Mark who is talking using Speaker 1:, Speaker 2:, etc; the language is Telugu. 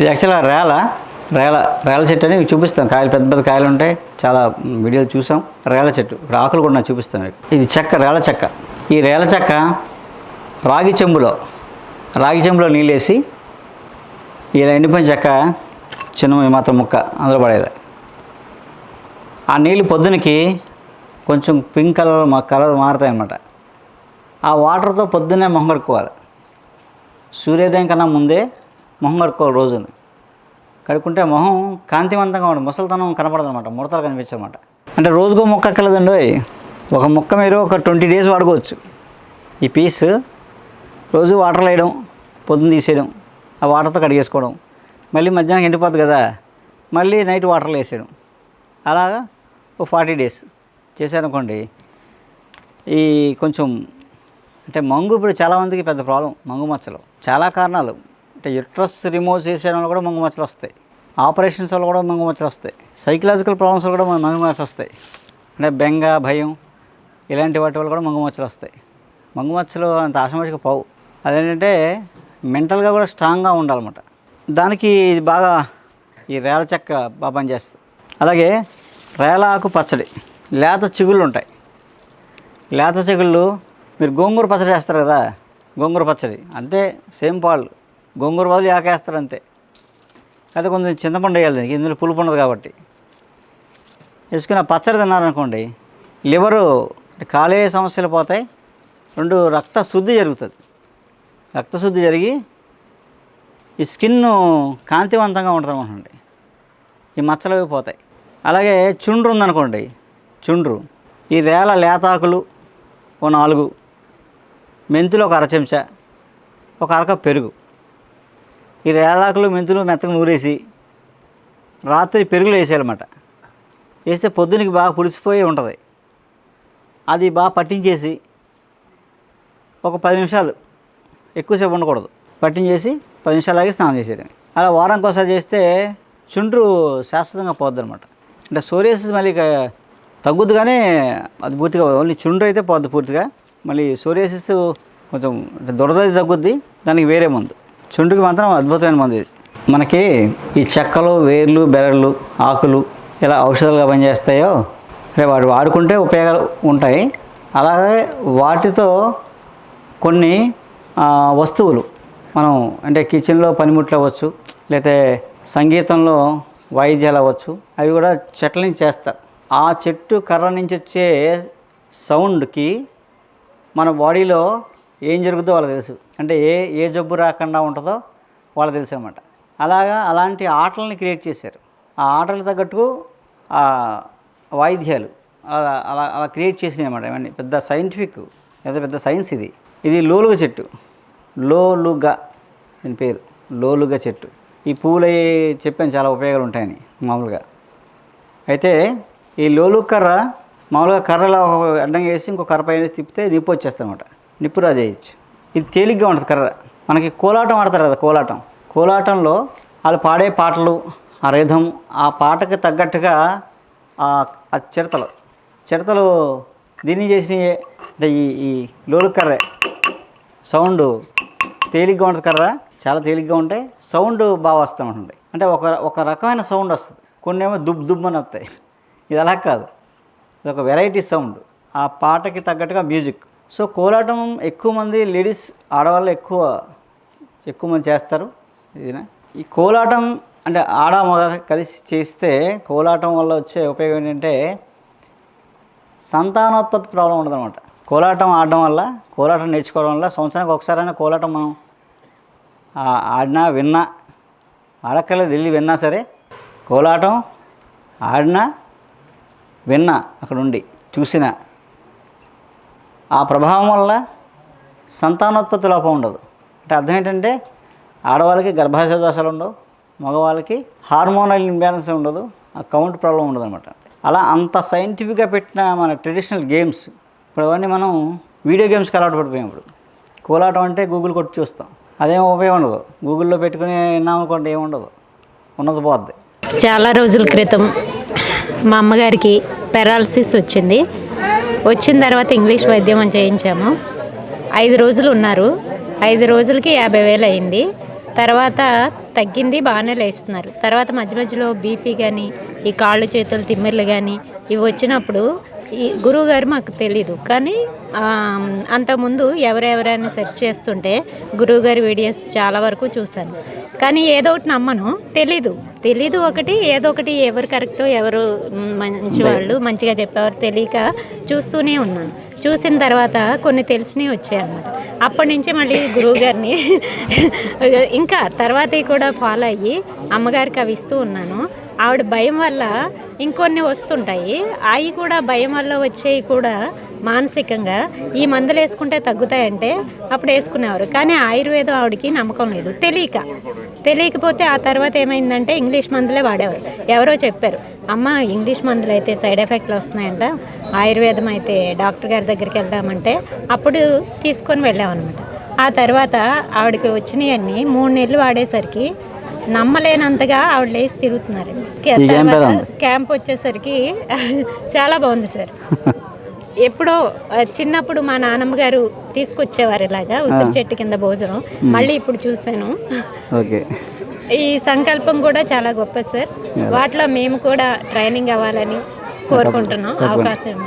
Speaker 1: ఇది యాక్చువల్గా రేల రేల రేల చెట్టు అని చూపిస్తాం. కాయలు పెద్ద పెద్ద కాయలు ఉంటాయి. చాలా వీడియోలు చూసాం. రేల చెట్టు ఇప్పుడు ఆకులు కూడా నాకు చూపిస్తాను. ఇది చెక్క రేల చెక్క. ఈ రేల చెక్క రాగి చెంబులో రాగి చెంబులో నీళ్ళు వేసి ఇలా ఎండిపోయిన చెక్క చిన్న మాత్రం ముక్క అందులో పడేది ఆ నీళ్ళు పొద్దునకి కొంచెం పింక్ కలర్ మా కలర్ మారుతాయన్నమాట. ఆ వాటర్తో పొద్దున్నే మొహం కడుక్కోవాలి. సూర్యోదయం కన్నా ముందే మొహం కడుక్కో రోజుని కడుక్కుంటే మొహం కాంతివంతంగా ఉంటుంది ముసలితనం కనపడదు అనమాట ముడతలు కనిపించమాట అంటే రోజుకో మొక్క ఎక్కలేదండి ఒక మొక్క మీరు ఒక ట్వంటీ డేస్ వాడుకోవచ్చు. ఈ పీస్ రోజు వాటర్ వేయడం పొద్దున్న తీసేయడం ఆ వాటర్తో కడిగేసుకోవడం మళ్ళీ మధ్యాహ్నం ఎండిపోద్ది కదా మళ్ళీ నైట్ వాటర్లో వేసేయడం అలాగా ఒక ఫార్టీ డేస్ చేశారనుకోండి ఈ కొంచెం అంటే మంగు ఇప్పుడు చాలామందికి పెద్ద ప్రాబ్లం మంగు మచ్చలు. చాలా కారణాలు. అంటే యుట్రస్ రిమూవ్ చేసే వాళ్ళు కూడా మంగు మచ్చలు వస్తాయి. ఆపరేషన్స్ వల్ల కూడా మంగు మచ్చలు వస్తాయి. సైకలాజికల్ ప్రాబ్లమ్స్ కూడా మన మంగు మచ్చలు వస్తాయి. అంటే బెంగ భయం ఇలాంటి వాటి వల్ల కూడా మంగు మచ్చలు వస్తాయి. మంగు మచ్చలు అంత ఆశమాషిగా పోవు. అదేంటంటే మెంటల్గా కూడా స్ట్రాంగ్గా ఉండాలన్నమాట. దానికి ఇది బాగా ఈ రేల చెక్క బాగా పనిచేస్తుంది. అలాగే రేల ఆకు పచ్చడి. లేత చిగుళ్ళు ఉంటాయి. లేత చిగుళ్ళు మీరు గోంగూర పచ్చడి చేస్తారు కదా గోంగూర పచ్చడి. అంతే సేమ్ పాలు. గోంగూర బదులు యాకేస్తారు అంతే అయితే కొంచెం చింతపండు వేయాలి దీనికి ఇందులో పులుపు ఉండదు కాబట్టి. వేసుకున్న పచ్చడి తిన్నారనుకోండి లివరు కాలేయ సమస్యలు పోతాయి రెండు రక్త శుద్ధి జరుగుతుంది. రక్త శుద్ధి జరిగి ఈ స్కిన్ కాంతివంతంగా ఉంటుంది అనుకోండి ఈ మచ్చలు అవి పోతాయి. అలాగే చుండ్రు ఉందనుకోండి చుండ్రు ఈ రేల లేతాకులు ఓ నాలుగు మెంతులు ఒక అర చెంచా ఒక అరక పెరుగు. ఈ రేలాకులు మెంతులు మెత్తగా నూరేసి రాత్రి పెరుగులు వేసేయాలన్నమాట. వేస్తే పొద్దునకి బాగా పులిసిపోయి ఉంటుంది. అది బాగా పట్టించేసి ఒక పది నిమిషాలు ఎక్కువసేపు ఉండకూడదు. పట్టించేసి పది నిమిషాలు ఆగి స్నానం చేసేయడం అలా వారానికి ఒకసారి చేస్తే చుండ్రు శాశ్వతంగా పోద్ది అనమాట అంటే సోరియాసిస్ మళ్ళీ తగ్గుద్దు కానీ అది పూర్తిగా ఓన్లీ చుండ్రు అయితే పోద్ది పూర్తిగా. మళ్ళీ సోరియాసిస్ కొంచెం అంటే దురద తగ్గుద్ది దానికి వేరే మందు. చుండుకి మాత్రం అద్భుతమైన మందు ఇది. మనకి ఈ చెక్కలు వేర్లు బెరళ్ళు ఆకులు ఎలా ఔషధాలుగా పనిచేస్తాయో అంటే వాడు వాడుకుంటే ఉపయోగాలు ఉంటాయి. అలాగే వాటితో కొన్ని వస్తువులు మనం అంటే కిచెన్లో పనిముట్లు అవ్వచ్చు లేకపోతే సంగీతంలో వాయిద్యాలు అవ్వచ్చు అవి కూడా చెట్ల నుంచి చేస్తారు ఆ చెట్టు కర్ర నుంచి వచ్చే సౌండ్కి మన బాడీలో ఏం జరుగుతుందో వాళ్ళకి తెలుసు. అంటే ఏ ఏ జబ్బు రాకుండా ఉంటుందో వాళ్ళకి తెలుసు అనమాట అలాగా అలాంటి ఆటలని క్రియేట్ చేశారు. ఆ ఆటలకు తగ్గట్టు ఆ వాయిద్యాలు అలా అలా అలా క్రియేట్ చేసినాయి అన్నమాట. ఇవన్నీ పెద్ద సైంటిఫిక్ లేదా పెద్ద సైన్స్ ఇది. ఇది లోలుగ చెట్టు. లోలుగా దీని పేరు. లోలుగ చెట్టు. ఈ పూలు చెప్పాను చాలా ఉపయోగాలు ఉంటాయని మామూలుగా. అయితే ఈ లోలు కర్ర మామూలుగా కర్రలో ఒక అడ్డంగా వేసి ఇంకో కర్ర పైన తిప్పితే నిప్పు వచ్చేస్తుంది అనమాట నిప్పు చేయొచ్చు ఇది తేలిగ్గా ఉంటుంది కర్ర. మనకి కోలాటం ఆడతారు కదా కోలాటం. కోలాటంలో వాళ్ళు పాడే పాటలు ఆ రిధం ఆ పాటకు తగ్గట్టుగా ఆ చిడతలు చిడతలు దీన్ని చేసినవి అంటే ఈ ఈ లోలు కర్రే. సౌండ్ తేలిగ్గా ఉంటుంది కర్ర. చాలా తేలిగ్గా ఉంటాయి. సౌండ్ బాగా వస్తూ ఉంటుంది. అంటే ఒక ఒక రకమైన సౌండ్ వస్తుంది. కొన్ని ఏమో దుబ్ దుబ్ అని వస్తాయి. ఇది అలా కాదు. ఇది ఒక వెరైటీ సౌండ్. ఆ పాటకి తగ్గట్టుగా మ్యూజిక్. సో కోలాటం ఎక్కువ మంది లేడీస్ ఆడవాళ్ళు ఎక్కువ ఎక్కువ మంది చేస్తారు. ఇదినా? ఈ కోలాటం అంటే ఆడ మగ కలిసి చేస్తే కోలాటం వల్ల వచ్చే ఉపయోగం ఏంటంటే సంతానోత్పత్తి ప్రాబ్లం ఉండదు అనమాట కోలాటం ఆడడం వల్ల కోలాటం నేర్చుకోవడం వల్ల సంవత్సరానికి ఒకసారైనా కోలాటం మనం ఆడినా విన్నా ఆడక్కర్లేదు వెళ్ళి విన్నా సరే కోలాటం ఆడినా విన్నా అక్కడ ఉండి చూసిన ఆ ప్రభావం వల్ల సంతానోత్పత్తి లోపం ఉండదు. అంటే అర్థం ఏంటంటే ఆడవాళ్ళకి గర్భాశయ దోషాలు ఉండవు మగవాళ్ళకి హార్మోనల్ ఇంబ్యాలెన్స్ ఉండదు ఆ కౌంట్ ప్రాబ్లం ఉండదు అనమాట అలా అంత సైంటిఫిక్గా పెట్టిన మన ట్రెడిషనల్ గేమ్స్ ఇప్పుడు అవన్నీ మనం వీడియో గేమ్స్కి అలవాటు పడిపోయాం ఇప్పుడు. కోలాటం అంటే గూగుల్ కొట్టి చూస్తాం. అదేం ఉపయోగం ఉండదు. గూగుల్లో పెట్టుకుని విన్నాం అనుకోండి ఏమి ఉండదు. ఉన్నది పోద్ది.
Speaker 2: చాలా రోజుల క్రితం మా అమ్మగారికి పెరాలసిస్ వచ్చింది. వచ్చిన తర్వాత ఇంగ్లీష్ వైద్యం చేయించాము. ఐదు రోజులు ఉన్నారు. ఐదు రోజులకి యాభై వేలు అయింది. తర్వాత తగ్గింది బాగానే లేస్తున్నారు. తర్వాత మధ్య మధ్యలో బీపీ కానీ ఈ కాళ్ళు చేతులు తిమ్మిర్లు కానీ ఇవి వచ్చినప్పుడు ఈ గురువు గారు మాకు తెలీదు. కానీ అంతకుముందు ఎవరెవరైనా సెర్చ్ చేస్తుంటే గురువు గారి వీడియోస్ చాలా వరకు చూశాను. కానీ ఏదో ఒకటి నమ్మను. తెలీదు. తెలీదు ఒకటి ఏదో ఒకటి ఎవరు కరెక్టో ఎవరు మంచి వాళ్ళు మంచిగా చెప్పేవారు తెలియక చూస్తూనే ఉన్నాను. చూసిన తర్వాత కొన్ని తెలిసినవి వచ్చాయి అన్నమాట. అప్పటి నుంచి మళ్ళీ గురువు గారిని ఇంకా తర్వాత కూడా ఫాలో అయ్యి అమ్మగారికి అవి ఇస్తూ ఉన్నాను. ఆవిడ భయం వల్ల ఇంకొన్ని వస్తుంటాయి. అవి కూడా భయం వల్ల వచ్చేవి కూడా మానసికంగా. ఈ మందులు వేసుకుంటే తగ్గుతాయంటే అప్పుడు వేసుకునేవారు. కానీ ఆయుర్వేదం ఆవిడకి నమ్మకం లేదు. తెలియక. తెలియకపోతే ఆ తర్వాత ఏమైందంటే ఇంగ్లీష్ మందులే వాడేవారు. ఎవరో చెప్పారు అమ్మ ఇంగ్లీష్ మందులు అయితే సైడ్ ఎఫెక్ట్లు వస్తున్నాయంట. ఆయుర్వేదం అయితే డాక్టర్ గారి దగ్గరికి వెళ్దామంటే అప్పుడు తీసుకొని వెళ్ళామన్నమాట. ఆ తర్వాత ఆవిడకి వచ్చినవన్నీ మూడు నెలలు వాడేసరికి నమ్మలేనంతగా ఆవిడ లేచి తిరుగుతున్నారండి
Speaker 1: ఈ క్యాంప్
Speaker 2: వచ్చేసరికి చాలా బాగుంది సార్. ఎప్పుడో చిన్నప్పుడు మా నాన్నమ్మ గారు తీసుకొచ్చేవారు ఇలాగా ఉసిరి చెట్టు కింద భోజనం. మళ్ళీ ఇప్పుడు చూశాను.
Speaker 1: ఓకే.
Speaker 2: ఈ సంకల్పం కూడా చాలా గొప్ప సార్. వాటిలో మేము కూడా ట్రైనింగ్ అవ్వాలని కోరుకుంటున్నాం. అవకాశం